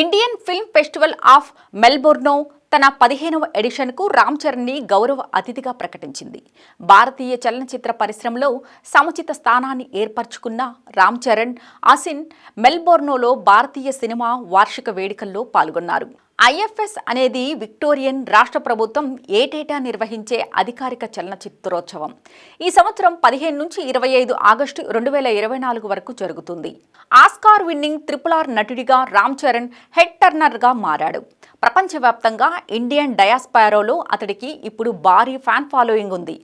Indian film festival of Melbourne తన పదిహేనవ ఎడిషన్కు రామ్ చరణ్ని గౌరవ అతిథిగా ప్రకటించింది. భారతీయ చలనచిత్ర పరిశ్రమలో సముచిత స్థానాన్ని ఏర్పరచుకున్న రామ్ చరణ్ అసిన్ మెల్బోర్నోలో భారతీయ సినిమా వార్షిక వేడుకల్లో పాల్గొన్నారు. ఐఎఫ్ఎస్ అనేది విక్టోరియన్ రాష్ట్ర ప్రభుత్వం ఏటేటా నిర్వహించే అధికారిక చలనచిత్రోత్సవం. ఈ సంవత్సరం పదిహేను నుంచి ఇరవై ఐదు ఆగస్టు రెండు వేల ఇరవై నాలుగు వరకు జరుగుతుంది. ఆస్కార్ విన్నింగ్ త్రిపుల్ ఆర్ నటుడిగా రామ్ చరణ్ హెడ్ టర్నర్గా మారాడు. ప్రపంచవ్యాప్తంగా ఇండియన్ డయాస్పారోలో అతడికి ఇప్పుడు భారీ ఫ్యాన్ ఫాలోయింగ్ ఉంది.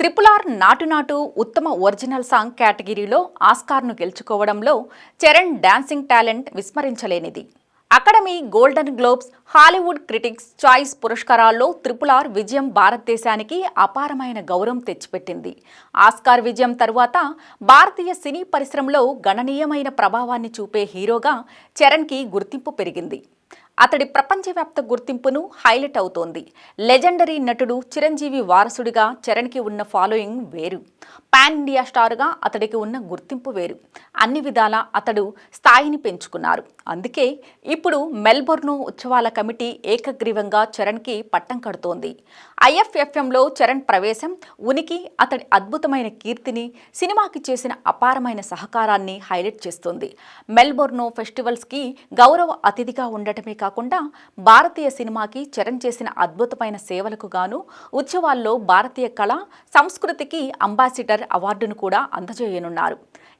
త్రిపుల్ ఆర్ నాటు నాటు ఉత్తమ ఒరిజినల్ సాంగ్ కేటగిరీలో ఆస్కార్ను గెలుచుకోవడంలో Charan dancing talent విస్మరించలేనిది. Academy golden globes Hollywood critics choice పురస్కారాల్లో triple R విజయం భారతదేశానికి అపారమైన గౌరవం తెచ్చిపెట్టింది. ఆస్కార్ విజయం తరువాత భారతీయ సినీ పరిశ్రమలో గణనీయమైన ప్రభావాన్ని చూపే హీరోగా చరణ్కి గుర్తింపు పెరిగింది. అతడి ప్రపంచవ్యాప్త గుర్తింపును హైలైట్ అవుతోంది. లెజెండరీ నటుడు చిరంజీవి వారసుడిగా చరణ్కి ఉన్న ఫాలోయింగ్ వేరు. పాన్ ఇండియా స్టార్గా అతడికి ఉన్న గుర్తింపు వేరు. అన్ని విధాలా అతడు స్థాయిని పెంచుకున్నారు. అందుకే ఇప్పుడు మెల్బోర్న్ ఉత్సవాల కమిటీ ఏకగ్రీవంగా చరణ్కి పట్టం కడుతోంది. ఐఎఫ్ఎఫ్ఎంలో చరణ్ ప్రవేశం ఉనికి అతడి అద్భుతమైన కీర్తిని సినిమాకి చేసిన అపారమైన సహకారాన్ని హైలైట్ చేస్తోంది. మెల్బోర్నో ఫెస్టివల్స్కి గౌరవ అతిథిగా ఉండటమే కాకుండా భారతీయ సినిమాకి చరణ్ చేసిన అద్భుతమైన సేవలకు గాను ఉత్సవాల్లో భారతీయ కళ సంస్కృతికి అంబాసిడర్ అవార్డును కూడా అందజేయనున్నారు.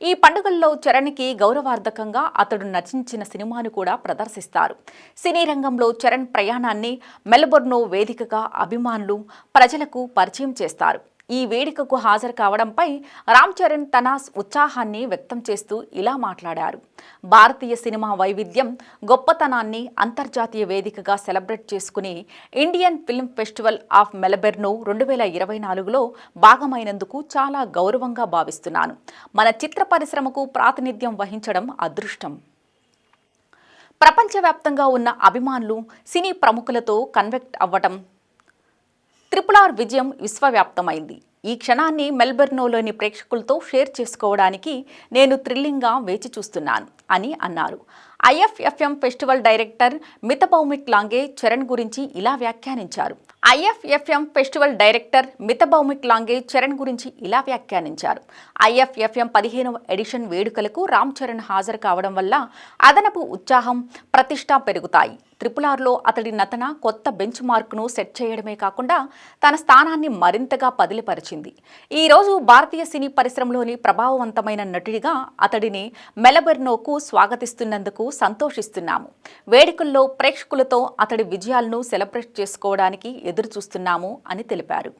ఈ పండుగల్లో చరణ్కి గౌరవార్థకంగా అతడు నటించిన సినిమాను కూడా ప్రదర్శిస్తారు. సినీ రంగంలో చరణ్ ప్రయాణాన్ని మెల్బోర్నో వేదికగా అభిమానులు ప్రజలకు పరిచయం చేస్తారు. ఈ వేడుకకు హాజరు కావడంపై రామ్ చరణ్ తన ఉత్సాహాన్ని వ్యక్తం చేస్తూ ఇలా మాట్లాడారు. భారతీయ సినిమా వైవిధ్యం గొప్పతనాన్ని అంతర్జాతీయ వేదికగా సెలబ్రేట్ చేసుకుని Indian film festival of Melbourne రెండు వేల ఇరవై నాలుగులో భాగమైనందుకు చాలా గౌరవంగా భావిస్తున్నాను. మన చిత్ర పరిశ్రమకు ప్రాతినిధ్యం వహించడం అదృష్టం. ప్రపంచవ్యాప్తంగా ఉన్న అభిమానులు సినీ ప్రముఖులతో కన్వెక్ట్ అవ్వటం త్రిపుల్ ఆర్ విజయం విశ్వవ్యాప్తమైంది. ఈ క్షణాన్ని మెల్బర్నోలోని ప్రేక్షకులతో షేర్ చేసుకోవడానికి నేను థ్రిల్లింగ్గా వేచి చూస్తున్నాను అని అన్నారు. IFFM festival director Mitu Bhowmick Lange Charan గురించి ఇలా వ్యాఖ్యానించారు. IFFM festival director Mitu Bhowmick Lange Charan గురించి ఇలా వ్యాఖ్యానించారు. ఐఎఫ్ఎఫ్ఎం పదిహేనవ ఎడిషన్ వేడుకలకు రామ్ చరణ్ హాజరు కావడం వల్ల అదనపు ఉత్సాహం ప్రతిష్ట పెరుగుతాయి. త్రిపులార్లో అతడి నతన కొత్త బెంచ్ మార్క్ను సెట్ చేయడమే కాకుండా తన స్థానాన్ని మరింతగా పదిలిపరిచింది. ఈరోజు భారతీయ సినీ పరిశ్రమలోని ప్రభావవంతమైన నటుడిగా అతడిని మెలబెర్నోకు స్వాగతిస్తున్నందుకు సంతోషిస్తున్నాము. వేడుకల్లో ప్రేక్షకులతో అతడి విజయాలను సెలబ్రేట్ చేసుకోవడానికి ఎదురు చూస్తున్నాము అని తెలిపారు.